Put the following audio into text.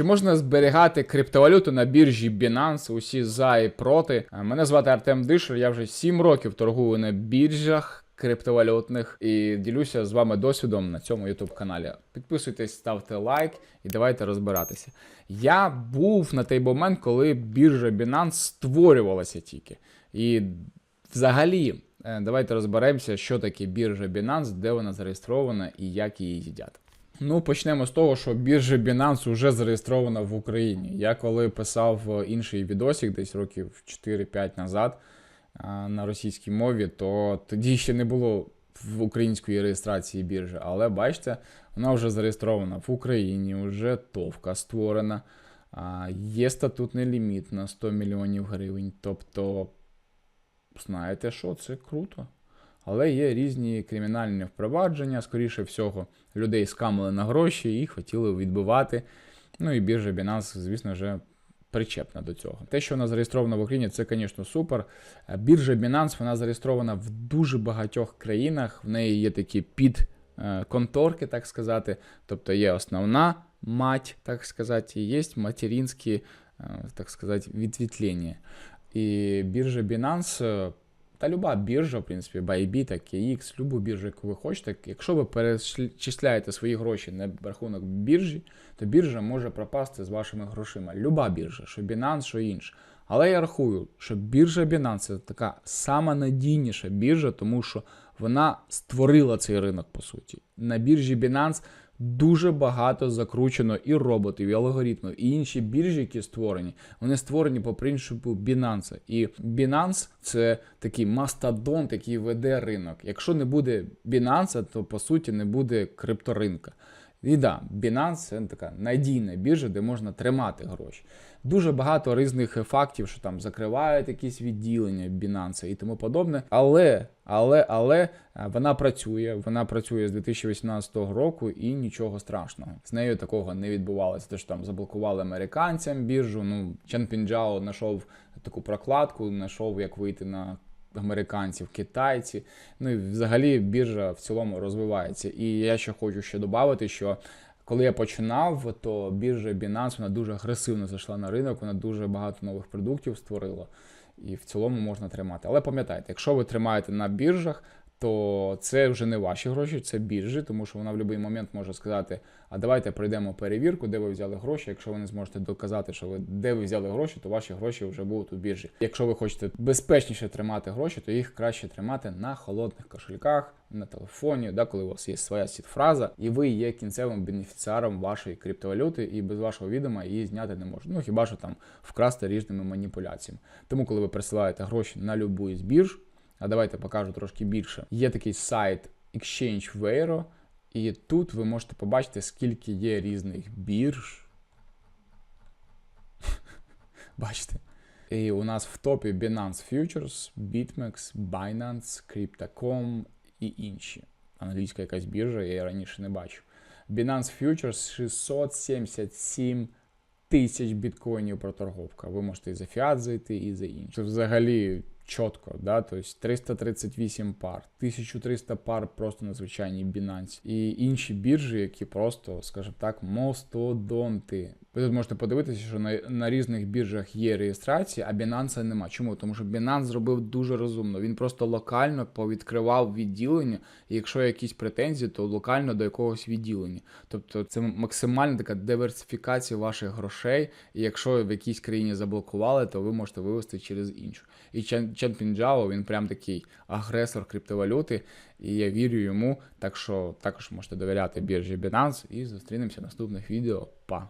Чи можна зберігати криптовалюту на біржі Binance? Усі за і проти. Е, Мене звати Артем Дишер. Я вже 7 років торгую на біржах криптовалютних і ділюся з вами досвідом на цьому YouTube каналі. Підписуйтесь, ставте лайк і давайте розбиратися. Я був на той момент, коли біржа Binance створювалася тільки. І взагалі, е, давайте розберемося, що таке біржа Binance, де вона зареєстрована і як її їдять. Ну, почнемо з того, що біржа Binance вже зареєстрована в Україні. Я коли писав е, інший відосик десь років 4-5 назад на російській мові, то тоді ще не було в української реєстрації біржі. Але бачите, вона вже зареєстрована в Україні, вже товка створена. Є статутний ліміт на 100 мільйонів гривень. Тобто, знаєте що, це круто. Але є різні кримінальні впровадження, скоріше всього, людей скамили на гроші і хотіли відбивати. Ну і біржа Binance, звісно ж, причепна до цього. Те, що вона зареєстрована в Україні, це, звісно, супер. Е, Біржа Binance, вона зареєстрована в дуже багатьох країнах. В неї є такі підконторки, так сказати. Тобто є основна мать, так сказати, і є материнські, е, так сказати, відвітлення. І біржа Binance е, та люба біржа, в принципі, Bybit, KX, любу біржу, яку ви хочете. Якщо ви перечисляєте свої гроші на рахунок біржі, то біржа може пропасти з вашими грошима. Люба біржа, що Binance, що інше. Але я рахую, що біржа Binance це така сама надійніша біржа, тому що вона створила цей ринок, по суті. На біржі Binance дуже багато закручено і роботів, і алгоритмів, і інші біржі, які створені, вони створені по принципу Binance. І Binance це такий мастодонт, який веде ринок. Якщо не буде Binance, то по суті не буде крипторинка. І да, Binance це така надійна біржа, де можна тримати гроші. Дуже багато різних фактів, що там закривають якісь відділення Binance і тому подобне. Але, але, але е, вона працює. Вона працює з 2018 року і нічого страшного. З нею такого не відбувалося. Те, що там заблокували американцям біржу. Ну, Чен Пінджао знайшов таку прокладку, знайшов, як вийти на американців, китайці. Ну і взагалі біржа в цілому розвивається. І я ще хочу ще додати, що коли я починав, то біржа Binance вона дуже агресивно зайшла на ринок, вона дуже багато нових продуктів створила. І в цілому можна тримати. Але пам'ятайте, якщо ви тримаєте на біржах, то це вже не ваші гроші, це біржі, тому що вона в будь-який момент може сказати: а давайте пройдемо перевірку, де ви взяли гроші. Якщо ви не зможете доказати, що ви де ви взяли гроші, то ваші гроші вже будуть у біржі. Якщо ви хочете безпечніше тримати гроші, то їх краще тримати на холодних кошельках, на телефоні, да, коли у вас є своя сітфраза, і ви є кінцевим бенефіціаром вашої криптовалюти, і без вашого відома її зняти не можна. Ну хіба що там вкрасти різними маніпуляціями. Тому, коли ви присилаєте гроші на любу із бірж. А давайте покажу трошки більше. Є такий сайт Exchange Vero, і тут ви можете побачити, скільки є різних бірж. Бачите? І у нас в топі Binance Futures, BitMEX, Binance, Crypto.com і інші. Англійська якась біржа, я її раніше не бачив. Binance Futures 677 тисяч біткоїнів проторговка. Ви можете і за фіат зайти, і за інше. Це взагалі чітко, да, тобто 338 пар, 1300 пар просто на звичайній Binance. І інші біржі, які просто, скажімо так, мостодонти. Ви тут можете подивитися, що на, на різних біржах є реєстрація, а Binance нема. Чому? Тому що Binance зробив дуже розумно. Він просто локально повідкривав відділення, і якщо є якісь претензії, то локально до якогось відділення. Тобто це максимальна така диверсифікація ваших грошей. І якщо в якійсь країні заблокували, то ви можете вивести через іншу. І Чен, Чен Пінджао, він прям такий агресор криптовалюти, і я вірю йому. Так що також можете довіряти біржі Binance і зустрінемося в наступних відео. Па!